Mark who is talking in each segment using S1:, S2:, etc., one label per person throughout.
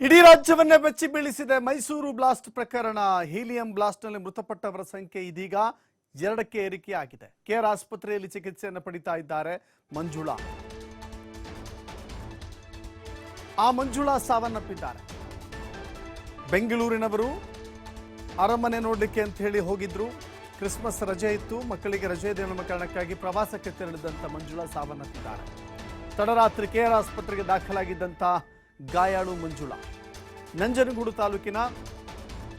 S1: ಇಡೀ ರಾಜ್ಯವನ್ನೇ ಬೆಚ್ಚಿ ಬೀಳಿಸಿದೆ ಮೈಸೂರು ಬ್ಲಾಸ್ಟ್ ಪ್ರಕರಣ. ಹೀಲಿಯಂ ಬ್ಲಾಸ್ಟ್ನಲ್ಲಿ ಮೃತಪಟ್ಟವರ ಸಂಖ್ಯೆ ಇದೀಗ ಎರಡಕ್ಕೆ ಏರಿಕೆಯಾಗಿದೆ. ಕೇರ್ ಆಸ್ಪತ್ರೆಯಲ್ಲಿ ಚಿಕಿತ್ಸೆಯನ್ನು ಪಡಿತಾ ಇದ್ದಾರೆ ಮಂಜುಳಾ. ಆ ಮಂಜುಳಾ ಸಾವನ್ನಪ್ಪಿದ್ದಾರೆ. ಬೆಂಗಳೂರಿನವರು ಅರಮನೆ ನೋಡಲಿಕ್ಕೆ ಅಂತ ಹೇಳಿ ಹೋಗಿದ್ರು. ಕ್ರಿಸ್ಮಸ್ ರಜೆ ಇತ್ತು, ಮಕ್ಕಳಿಗೆ ರಜೆ ಇದೆ ಕಾರಣಕ್ಕಾಗಿ ಪ್ರವಾಸಕ್ಕೆ ತೆರಳಿದಂತ ಮಂಜುಳಾ ಸಾವನ್ನಪ್ಪಿದ್ದಾರೆ. ತಡರಾತ್ರಿ ಕೇರ್ ಆಸ್ಪತ್ರೆಗೆ ದಾಖಲಾಗಿದ್ದಂಥ ಗಾಯಾಳು ಮಂಜುಳಾ. ನಂಜನಗೂಡು ತಾಲೂಕಿನ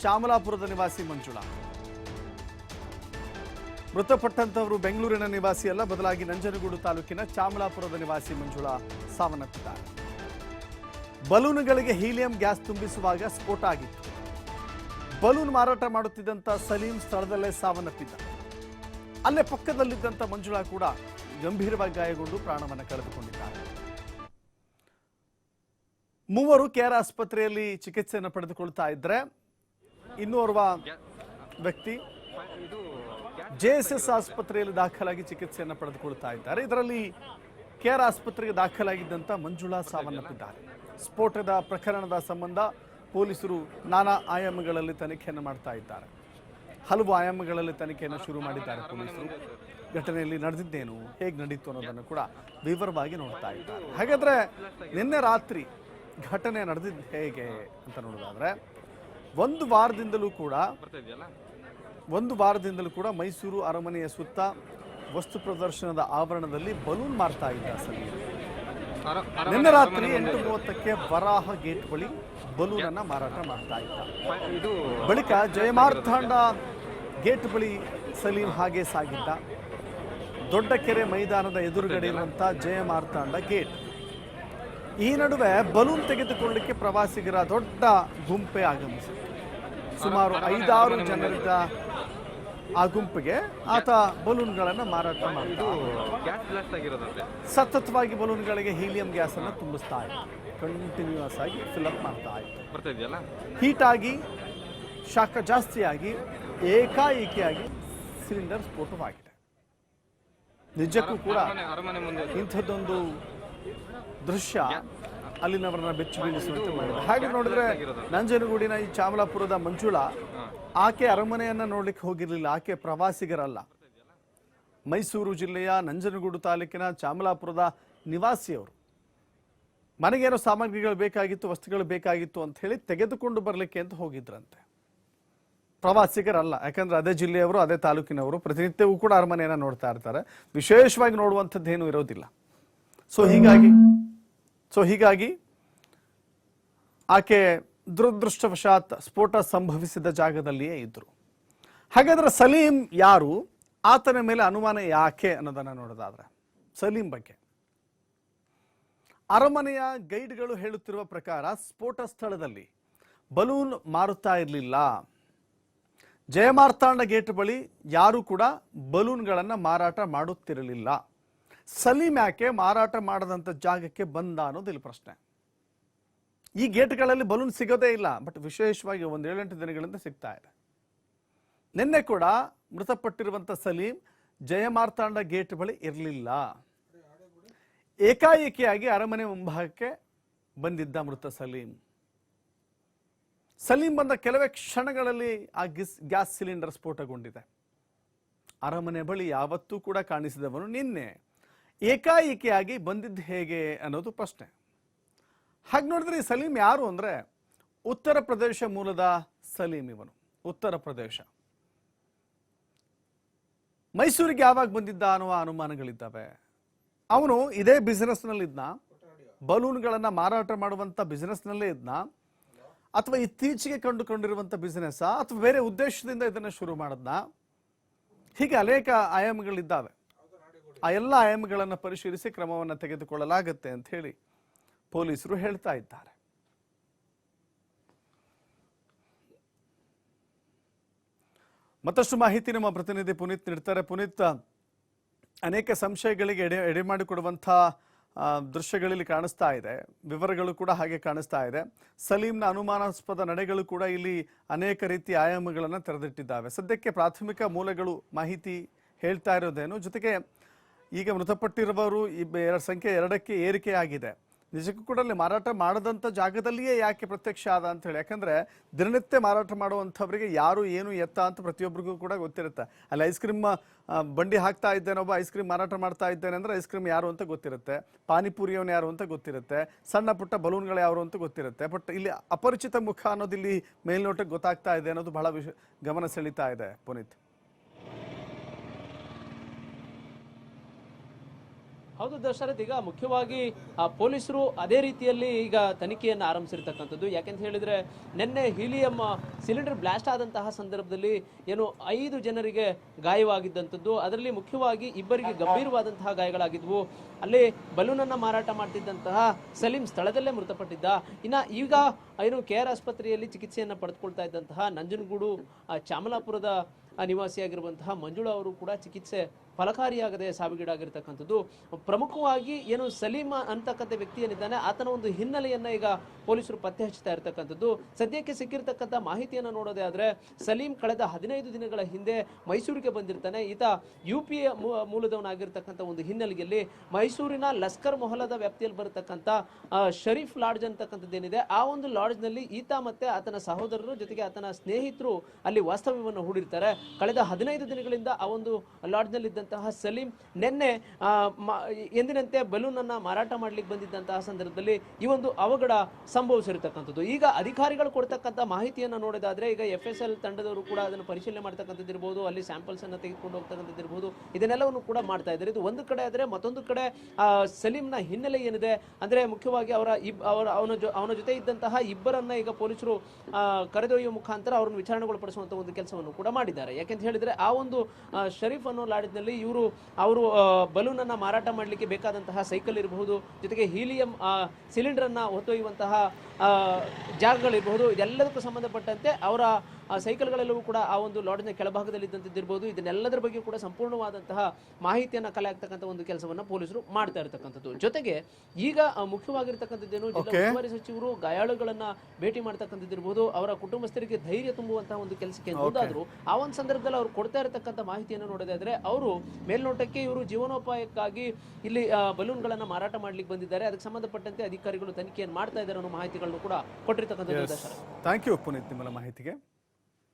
S1: ಚಾಮಲಾಪುರದ ನಿವಾಸಿ ಮಂಜುಳಾ. ಮೃತಪಟ್ಟಂತವರು ಬೆಂಗಳೂರಿನ ನಿವಾಸಿ ಅಲ್ಲ ಬದಲಾಗಿ ನಂಜನಗೂಡು ತಾಲೂಕಿನ ಚಾಮಲಾಪುರದ ನಿವಾಸಿ ಮಂಜುಳಾ ಸಾವನ್ನಪ್ಪಿದ್ದಾರೆ. ಬಲೂನ್ಗಳಿಗೆ ಹೀಲಿಯಂ ಗ್ಯಾಸ್ ತುಂಬಿಸುವಾಗ ಸ್ಫೋಟ ಆಗಿತ್ತು. ಬಲೂನ್ ಮಾರಾಟ ಮಾಡುತ್ತಿದ್ದಂಥ ಸಲೀಂ ಸ್ಥಳದಲ್ಲೇ ಸಾವನ್ನಪ್ಪಿದ್ದ. ಅಲ್ಲೇ ಪಕ್ಕದಲ್ಲಿದ್ದಂಥ ಮಂಜುಳಾ ಕೂಡ ಗಂಭೀರವಾಗಿ ಗಾಯಗೊಂಡು ಪ್ರಾಣವನ್ನು ಕಳೆದುಕೊಂಡಿದ್ದಾರೆ. ಮೂವರು ಕೆಆರ್ ಆಸ್ಪತ್ರೆಯಲ್ಲಿ ಚಿಕಿತ್ಸೆಯನ್ನು ಪಡೆದುಕೊಳ್ತಾ ಇದ್ರೆ ಇನ್ನೋರ್ವ ವ್ಯಕ್ತಿ ಜೆಎಸ್ಎಸ್ ಆಸ್ಪತ್ರೆಯಲ್ಲಿ ದಾಖಲಾಗಿ ಚಿಕಿತ್ಸೆಯನ್ನು ಪಡೆದುಕೊಳ್ತಾ ಇದ್ದಾರೆ. ಇದರಲ್ಲಿ ಕೆಆರ್ ಆಸ್ಪತ್ರೆಗೆ ದಾಖಲಾಗಿದ್ದಂಥ ಮಂಜುಳಾ ಸಾವನ್ನಪ್ಪಿದ್ದಾರೆ. ಸ್ಫೋಟದ ಪ್ರಕರಣದ ಸಂಬಂಧ ಪೊಲೀಸರು ನಾನಾ ಆಯಾಮಗಳಲ್ಲಿ ತನಿಖೆಯನ್ನು ಮಾಡ್ತಾ ಇದ್ದಾರೆ. ಹಲವು ಆಯಾಮಗಳಲ್ಲಿ ತನಿಖೆಯನ್ನು ಶುರು ಮಾಡಿದ್ದಾರೆ ಪೊಲೀಸರು. ಘಟನೆಯಲ್ಲಿ ನಡೆದಿದ್ದೇನು, ಹೇಗೆ ನಡೀತು ಅನ್ನೋದನ್ನು ಕೂಡ ವಿವರವಾಗಿ ನೋಡ್ತಾ ಇದ್ದಾರೆ. ಹಾಗಾದ್ರೆ ನಿನ್ನೆ ರಾತ್ರಿ ಘಟನೆ ನಡೆದಿದ್ದು ಹೇಗೆ ಅಂತ ನೋಡೋದಾದ್ರೆ, ಒಂದು ವಾರದಿಂದಲೂ ಕೂಡ ಒಂದು ವಾರದಿಂದಲೂ ಕೂಡ ಮೈಸೂರು ಅರಮನೆಯ ಸುತ್ತ ವಸ್ತು ಪ್ರದರ್ಶನದ ಆವರಣದಲ್ಲಿ ಬಲೂನ್ ಮಾರ್ತಾ ಇದ್ದ ಸಲೀಮ್ ನಿನ್ನೆ ರಾತ್ರಿ ಎಂಟು ಮೂವತ್ತಕ್ಕೆ ವರಾಹ ಗೇಟ್ ಬಳಿ ಬಲೂನ್ ಅನ್ನ ಮಾರಾಟ ಮಾಡ್ತಾ ಇದ್ದ.
S2: ಇದು
S1: ಬಳಿಕ ಜಯಮಾರ್ಥಾಂಡ ಗೇಟ್ ಬಳಿ ಸಲೀಂ ಹಾಗೆ ಸಾಗಿದ್ದ. ದೊಡ್ಡ ಕೆರೆ ಮೈದಾನದ ಎದುರುಗಡೆ ಇರುವಂತ ಜಯಮಾರ್ಥಾಂಡ ಗೇಟ್. ಈ ನಡುವೆ ಬಲೂನ್ ತೆಗೆದುಕೊಳ್ಳಲಿಕ್ಕೆ ಪ್ರವಾಸಿಗರ ದೊಡ್ಡ ಗುಂಪೆ ಆಗಮಿಸಿತು ಸುಮಾರು ಐದಾರು ಜನರಿದ್ದ ಆ ಗುಂಪಿಗೆ ಆತ ಬಲೂನ್ಗಳನ್ನು ಮಾರಾಟ
S2: ಮಾಡಿದ್ದು
S1: ಸತತವಾಗಿ ಬಲೂನ್ಗಳಿಗೆ ಹೀಲಿಯಂ ಗ್ಯಾಸ್ ಅನ್ನು ತುಂಬಿಸ್ತಾ ಇತ್ತು ಕಂಟಿನ್ಯೂಸ್ ಆಗಿ ಫಿಲ್ಅಪ್ ಮಾಡ್ತಾ ಇತ್ತು ಹೀಟಾಗಿ ಆಗಿ ಶಾಖ ಜಾಸ್ತಿಯಾಗಿ ಏಕಾಏಕಿಯಾಗಿ ಸಿಲಿಂಡರ್ ಸ್ಫೋಟವಾಗಿದೆ. ನಿಜಕ್ಕೂ ಕೂಡ ಇಂಥದ್ದೊಂದು ದೃಶ್ಯ ಅಲ್ಲಿನವರನ್ನ ಬೆಚ್ಚಿ ಬೀಳಿಸುವಂತೆ ಮಾಡಿದೆ ಹಾಗೆ ನೋಡಿದ್ರೆ ನಂಜನಗೂಡಿನ ಈ ಚಾಮಲಾಪುರದ ಮಂಜುಳಾ ಆಕೆ ಅರಮನೆಯನ್ನ ನೋಡ್ಲಿಕ್ಕೆ ಹೋಗಿರ್ಲಿಲ್ಲ ಆಕೆ ಪ್ರವಾಸಿಗರಲ್ಲ. ಮೈಸೂರು ಜಿಲ್ಲೆಯ ನಂಜನಗೂಡು ತಾಲೂಕಿನ ಚಾಮಲಾಪುರದ ನಿವಾಸಿಯವರು. ಮನೆಗೇನೋ ಸಾಮಗ್ರಿಗಳು ಬೇಕಾಗಿತ್ತು ವಸ್ತುಗಳು ಬೇಕಾಗಿತ್ತು ಅಂತ ಹೇಳಿ ತೆಗೆದುಕೊಂಡು ಬರಲಿಕ್ಕೆ ಅಂತ ಹೋಗಿದ್ರಂತೆ. ಪ್ರವಾಸಿಗರಲ್ಲ ಯಾಕಂದ್ರೆ ಅದೇ ಜಿಲ್ಲೆಯವರು ಅದೇ ತಾಲೂಕಿನವರು ಪ್ರತಿನಿತ್ಯವೂ ಕೂಡ ಅರಮನೆಯನ್ನ ನೋಡ್ತಾ ಇರ್ತಾರೆ. ವಿಶೇಷವಾಗಿ ನೋಡುವಂಥದ್ದೇನು ಇರೋದಿಲ್ಲ. ಹೀಗಾಗಿ ಸೊ ಹೀಗಾಗಿ, ಆಕೆ ದುರದೃಷ್ಟವಶಾತ್ ಸ್ಫೋಟ ಸಂಭವಿಸಿದ ಜಾಗದಲ್ಲಿಯೇ ಇದ್ರು. ಹಾಗಾದ್ರೆ ಸಲೀಂ ಯಾರು? ಆತನ ಮೇಲೆ ಅನುಮಾನ ಯಾಕೆ ಅನ್ನೋದನ್ನ ನೋಡೋದಾದ್ರೆ, ಸಲೀಂ ಬಗ್ಗೆ. ಅರಮನೆಯ ಗೈಡ್ಗಳು ಹೇಳುತ್ತಿರುವ ಪ್ರಕಾರ ಸ್ಫೋಟ ಸ್ಥಳದಲ್ಲಿ ಬಲೂನ್ ಮಾರುತ್ತಾ ಇರಲಿಲ್ಲ. ಜಯಮಾರ್ತಾಂಡ ಗೇಟ್ ಬಳಿ ಯಾರು ಕೂಡ ಬಲೂನ್ಗಳನ್ನು ಮಾರಾಟ ಮಾಡುತ್ತಿರಲಿಲ್ಲ. ಸಲೀಂ ಯಾಕೆ ಮಾರಾಟ ಮಾಡದಂಥ ಜಾಗಕ್ಕೆ ಬಂದ ಅನ್ನೋದು ಇಲ್ಲಿ ಪ್ರಶ್ನೆ. ಈ ಗೇಟ್ಗಳಲ್ಲಿ ಬಲೂನ್ ಸಿಗೋದೇ ಇಲ್ಲ ಬಟ್ ವಿಶೇಷವಾಗಿ ಒಂದು ಏಳೆಂಟು ದಿನಗಳಿಂದ ಸಿಗ್ತಾ ಇದೆ. ನಿನ್ನೆ ಕೂಡ ಮೃತಪಟ್ಟಿರುವಂಥ ಸಲೀಂ ಜಯಮಾರ್ತಾಂಡ ಗೇಟ್ ಬಳಿ ಇರಲಿಲ್ಲ. ಏಕಾಏಕಿಯಾಗಿ ಅರಮನೆ ಮುಂಭಾಗಕ್ಕೆ ಬಂದಿದ್ದ ಮೃತ ಸಲೀಂ. ಸಲೀಂ ಬಂದ ಕೆಲವೇ ಕ್ಷಣಗಳಲ್ಲಿ ಆ ಗಿಸ್, ಗ್ಯಾಸ್ ಸಿಲಿಂಡರ್ ಸ್ಫೋಟಗೊಂಡಿದೆ. ಅರಮನೆ ಬಳಿ ಯಾವತ್ತೂ ಕೂಡ ಕಾಣಿಸಿದವನು ನಿನ್ನೆ. ಏಕಾಏಕಿಯಾಗಿ ಬಂದಿದ್ದು ಹೇಗೆ ಅನ್ನೋದು ಪ್ರಶ್ನೆ. ಹಾಗೆ ನೋಡಿದ್ರೆ ಈ ಸಲೀಂ ಯಾರು ಅಂದರೆ ಉತ್ತರ ಪ್ರದೇಶ ಮೂಲದ ಸಲೀಂ ಇವನು. ಉತ್ತರ ಪ್ರದೇಶ. ಮೈಸೂರಿಗೆ ಯಾವಾಗ ಬಂದಿದ್ದ ಅನ್ನುವ ಅನುಮಾನಗಳಿದ್ದಾವೆ. ಅವನು ಇದೇ ಬಿಸ್ನೆಸ್ನಲ್ಲಿದ್ನ ಬಲೂನ್ಗಳನ್ನ ಮಾರಾಟ ಮಾಡುವಂತ ಬಿಸ್ನೆಸ್ನಲ್ಲೇ ಇದ್ನ. ಅಥವಾ ಇತ್ತೀಚೆಗೆ ಕಂಡುಕೊಂಡಿರುವಂಥ ಬಿಸ್ನೆಸ್ಸಾ ಅಥವಾ ಬೇರೆ ಉದ್ದೇಶದಿಂದ ಇದನ್ನ ಶುರು ಮಾಡದ್ನ? ಹೀಗೆ ಅನೇಕ ಆಯಾಮಗಳಿದ್ದಾವೆ. ಆ ಎಲ್ಲ ಆಯಾಮಗಳನ್ನು ಪರಿಶೀಲಿಸಿ ಕ್ರಮವನ್ನು ತೆಗೆದುಕೊಳ್ಳಲಾಗುತ್ತೆ ಅಂತ ಹೇಳಿ ಪೊಲೀಸರು ಹೇಳ್ತಾ ಇದ್ದಾರೆ. ಮತ್ತಷ್ಟು ಮಾಹಿತಿ ನಮ್ಮ ಪ್ರತಿನಿಧಿ ಪುನೀತ್ ನೀಡ್ತಾರೆ. ಪುನೀತ್, ಅನೇಕ ಸಂಶಯಗಳಿಗೆ ಎಡೆ ಎಡೆ ಮಾಡಿಕೊಡುವಂಥ ದೃಶ್ಯಗಳಲ್ಲಿ ಕಾಣಿಸ್ತಾ ಇದೆ. ವಿವರಗಳು ಕೂಡ ಹಾಗೆ ಕಾಣಿಸ್ತಾ ಇದೆ. ಸಲೀಂನ ಅನುಮಾನಾಸ್ಪದ ನಡೆಗಳು ಕೂಡ ಇಲ್ಲಿ ಅನೇಕ ರೀತಿಯ ಆಯಾಮಗಳನ್ನು ತೆರೆದಿಟ್ಟಿದ್ದಾವೆ. ಸದ್ಯಕ್ಕೆ ಪ್ರಾಥಮಿಕ ಮೂಲಗಳು ಮಾಹಿತಿ ಹೇಳ್ತಾ ಇರೋದೇನು? ಜೊತೆಗೆ ಈಗ ಮೃತಪಟ್ಟಿರುವವರು ಬೆ- ಸಂಖ್ಯೆ ಎರಡಕ್ಕೆ ಏರಿಕೆ ಆಗಿದೆ. ನಿಜಕ್ಕೂ ಕೂಡ ಅಲ್ಲಿ ಮಾರಾಟ ಮಾಡದಂತ ಜಾಗದಲ್ಲಿಯೇ ಯಾಕೆ ಪ್ರತ್ಯಕ್ಷ ಆದ ಅಂತ ಹೇಳಿ. ಯಾಕಂದ್ರೆ ದಿನನಿತ್ಯ ಮಾರಾಟ ಮಾಡುವಂಥವ್ರಿಗೆ ಯಾರು ಏನು ಎತ್ತ ಅಂತ ಪ್ರತಿಯೊಬ್ಬರಿಗೂ ಕೂಡ ಗೊತ್ತಿರುತ್ತೆ. ಅಲ್ಲಿ ಐಸ್ ಕ್ರೀಮ್ ಬಂಡಿ ಹಾಕ್ತಾ ಇದ್ದೇನೆ, ಒಬ್ಬ ಐಸ್ ಕ್ರೀಮ್ ಮಾರಾಟ ಮಾಡ್ತಾ ಇದ್ದೇನೆ ಅಂದ್ರೆ ಐಸ್ ಕ್ರೀಮ್ ಯಾರು ಅಂತ ಗೊತ್ತಿರುತ್ತೆ. ಪಾನಿಪುರಿಯವನು ಯಾರು ಅಂತ ಗೊತ್ತಿರುತ್ತೆ. ಸಣ್ಣ ಪುಟ್ಟ ಬಲೂನ್ಗಳು ಯಾರು ಅಂತ ಗೊತ್ತಿರುತ್ತೆ. ಬಟ್ ಇಲ್ಲಿ ಅಪರಿಚಿತ ಮುಖ ಅನ್ನೋದು ಇಲ್ಲಿ ಮೇಲ್ನೋಟಕ್ಕೆ ಗೊತ್ತಾಗ್ತಾ ಇದೆ ಅನ್ನೋದು ಬಹಳ ವಿಷ ಗಮನ ಸೆಳೀತಾ ಇದೆ ಪುನೀತ್.
S3: ಹೌದು ದಶರಥ್ ಈಗ ಮುಖ್ಯವಾಗಿ ಪೊಲೀಸರು ಅದೇ ರೀತಿಯಲ್ಲಿ ಈಗ ತನಿಖೆಯನ್ನು ಆರಂಭಿಸಿರ್ತಕ್ಕಂಥದ್ದು. ಯಾಕೆಂತ ಹೇಳಿದ್ರೆ, ನಿನ್ನೆ ಹೀಲಿಯಂ ಸಿಲಿಂಡರ್ ಬ್ಲಾಸ್ಟ್ ಆದಂತಹ ಸಂದರ್ಭದಲ್ಲಿ ಏನು ಐದು ಜನರಿಗೆ ಗಾಯವಾಗಿದ್ದಂಥದ್ದು. ಅದರಲ್ಲಿ ಮುಖ್ಯವಾಗಿ ಇಬ್ಬರಿಗೆ ಗಂಭೀರವಾದಂತಹ ಗಾಯಗಳಾಗಿದ್ವು. ಅಲ್ಲಿ ಬಲೂನನ್ನ ಮಾರಾಟ ಮಾಡ್ತಿದ್ದಂತಹ ಸಲೀಂ ಸ್ಥಳದಲ್ಲೇ ಮೃತಪಟ್ಟಿದ್ದ. ಇನ್ನು ಈಗ ಏನು ಕೆ ಆರ್ ಆಸ್ಪತ್ರೆಯಲ್ಲಿ ಚಿಕಿತ್ಸೆಯನ್ನು ಪಡೆದುಕೊಳ್ತಾ ಇದ್ದಂತಹ ನಂಜನಗೂಡು ಚಾಮಲಾಪುರದ ನಿವಾಸಿಯಾಗಿರುವಂತಹ ಮಂಜುಳಾ ಅವರು ಕೂಡ ಚಿಕಿತ್ಸೆ ಫಲಕಾರಿಯಾಗದೆ ಸಾವಿಗೀಡಾಗಿರ್ತಕ್ಕಂಥದ್ದು. ಪ್ರಮುಖವಾಗಿ ಏನು ಸಲೀಮ ಅಂತಕ್ಕಂಥ ವ್ಯಕ್ತಿ ಏನಿದ್ದಾನೆ ಆತನ ಒಂದು ಹಿನ್ನೆಲೆಯನ್ನು ಈಗ ಪೊಲೀಸರು ಪತ್ತೆ ಹಚ್ಚುತ್ತಾ ಇರತಕ್ಕಂಥದ್ದು. ಸದ್ಯಕ್ಕೆ ಸಿಕ್ಕಿರ್ತಕ್ಕಂಥ ಮಾಹಿತಿಯನ್ನು ನೋಡೋದೇ ಆದರೆ, ಸಲೀಂ ಕಳೆದ ಹದಿನೈದು ದಿನಗಳ ಹಿಂದೆ ಮೈಸೂರಿಗೆ ಬಂದಿರ್ತಾನೆ. ಈತ ಯು ಪಿ ಎ ಮೂಲದವನಾಗಿರ್ತಕ್ಕಂಥ ಒಂದು ಹಿನ್ನೆಲೆಯಲ್ಲಿ ಮೈಸೂರಿನ ಲಸ್ಕರ್ ಮೊಹಲದ ವ್ಯಾಪ್ತಿಯಲ್ಲಿ ಬರತಕ್ಕಂಥ ಶರೀಫ್ ಲಾಡ್ಜ್ ಅಂತಕ್ಕಂಥದ್ದೇನಿದೆ ಆ ಒಂದು ಲಾಡ್ಜ್ನಲ್ಲಿ ಈತ ಮತ್ತೆ ಆತನ ಸಹೋದರರು ಜೊತೆಗೆ ಆತನ ಸ್ನೇಹಿತರು ಅಲ್ಲಿ ವಾಸ್ತವ್ಯವನ್ನು ಹೂಡಿರ್ತಾರೆ. ಕಳೆದ ಹದಿನೈದು ದಿನಗಳಿಂದ ಆ ಒಂದು ಲಾಡ್ಜ್ನಲ್ಲಿ ಇದ್ದಂತಹ ಸಲೀಂ ನಿನ್ನೆ ಎಂದಿನಂತೆ ಬಲೂನ್ ಅನ್ನ ಮಾರಾಟ ಮಾಡ್ಲಿಕ್ಕೆ ಬಂದಿದ್ದಂತಹ ಸಂದರ್ಭದಲ್ಲಿ ಈ ಒಂದು ಅವಘಡ ಸಂಭವಿಸಿರತಕ್ಕಂಥದ್ದು ಈಗ ಅಧಿಕಾರಿಗಳು ಕೊಡ್ತಕ್ಕಂಥ ಮಾಹಿತಿಯನ್ನು ನೋಡೋದಾದ್ರೆ, ಈಗ ಎಫ್ ಎಸ್ ಎಲ್ ತಂಡದವರು ಕೂಡ ಅದನ್ನು ಪರಿಶೀಲನೆ ಮಾಡ್ತಕ್ಕಂಥದ್ದು ಇರ್ಬೋದು, ಅಲ್ಲಿ ಸ್ಯಾಂಪಲ್ಸ್ ಅನ್ನ ತೆಗೆದುಕೊಂಡು ಹೋಗ್ತಕ್ಕಂಥದ್ದು ಇರ್ಬೋದು, ಇದನ್ನೆಲ್ಲವನ್ನು ಕೂಡ ಮಾಡ್ತಾ ಇದ್ದಾರೆ. ಇದು ಒಂದು ಕಡೆ ಆದರೆ ಮತ್ತೊಂದು ಕಡೆ ಸಲೀಂನ ಹಿನ್ನೆಲೆ ಏನಿದೆ ಅಂದ್ರೆ ಮುಖ್ಯವಾಗಿ ಅವರ ಇಬ್, ಅವರ, ಅವನ ಜೊ, ಅವನ ಜೊತೆ ಇದ್ದಂತಹ ಇಬ್ಬರನ್ನ ಈಗ ಪೊಲೀಸರು ಕರೆದೊಯ್ಯುವ ಮುಖಾಂತರ ಅವರನ್ನು ವಿಚಾರಣೆಗೊಳಪಡಿಸುವಂತಹ ಒಂದು ಕೆಲಸವನ್ನು ಕೂಡ ಮಾಡಿದ್ದಾರೆ. ಯಾಕೆಂತ ಹೇಳಿದ್ರೆ, ಆ ಒಂದು ಶರೀಫ್ ಅನ್ನೋ ಲಾಡಿನಲ್ಲಿ ಇವರು, ಅವರು ಬಲೂನ್ ಅನ್ನ ಮಾರಾಟ ಮಾಡಲಿಕ್ಕೆ ಬೇಕಾದಂತಹ ಸೈಕಲ್ ಇರಬಹುದು, ಜೊತೆಗೆ ಹೀಲಿಯಂ ಸಿಲಿಂಡರ್ ಅನ್ನ ಹೊತ್ತೊಯ್ಯುವಂತಹ ಜಾಗಗಳಿರಬಹುದು. ಇದೆಲ್ಲದಕ್ಕೂ ಸಂಬಂಧಪಟ್ಟಂತೆ ಅವರ ಆ ಸೈಕಲ್ಗಳೆಲ್ಲವೂ ಕೂಡ ಆ ಒಂದು ಲಾಡ್ಜ್ನ ಕೆಳಭಾಗದಲ್ಲಿ ಇದ್ದಂಥದ್ದಿರ್ಬೋದು ಇದನ್ನೆಲ್ಲದರ ಬಗ್ಗೆ ಕೂಡ ಸಂಪೂರ್ಣವಾದಂತಹ ಮಾಹಿತಿಯನ್ನು ಕಲೆ ಆಗ್ತಕ್ಕಂಥ ಒಂದು ಕೆಲಸವನ್ನ ಪೊಲೀಸರು ಮಾಡ್ತಾ ಇರತಕ್ಕಂಥದ್ದು. ಜೊತೆಗೆ ಈಗ ಮುಖ್ಯವಾಗಿರ್ತಕ್ಕಂಥದ್ದೇನು ಜಿಲ್ಲಾ. ಉಸ್ತುವಾರಿ ಸಚಿವರು ಗಾಯಾಳುಗಳನ್ನ ಭೇಟಿ ಮಾಡ್ತಕ್ಕಂಥದ್ದಿರ್ಬೋದು. ಅವರ ಕುಟುಂಬಸ್ಥರಿಗೆ ಧೈರ್ಯ ತುಂಬುವಂತಹ ಒಂದು ಕೆಲಸಕ್ಕೆ ಮುಂದಾದ್ರು. ಆ ಒಂದು ಸಂದರ್ಭದಲ್ಲಿ ಅವರು ಕೊಡ್ತಾ ಇರತಕ್ಕಂಥ ಮಾಹಿತಿಯನ್ನು ನೋಡೋದಾದ್ರೆ ಅವರು ಮೇಲ್ನೋಟಕ್ಕೆ ಇವರು ಜೀವನೋಪಾಯಕ್ಕಾಗಿ ಇಲ್ಲಿ ಬಲೂನ್ಗಳನ್ನ ಮಾರಾಟ ಮಾಡ್ಲಿಕ್ಕೆ ಬಂದಿದ್ದಾರೆ. ಅದಕ್ಕೆ ಸಂಬಂಧಪಟ್ಟಂತೆ ಅಧಿಕಾರಿಗಳು ತನಿಖೆಯನ್ನು ಮಾಡ್ತಾ ಇದ್ದಾರೆ ಅನ್ನೋ ಮಾಹಿತಿಗಳನ್ನು ಕೂಡ ಕೊಟ್ಟಿರ್ತಕ್ಕಂಥ
S1: ಥ್ಯಾಂಕ್ ಯು ಪುನೀತ್ ನಿಮ್ಮಲ್ಲ ಮಾಹಿತಿಗೆ.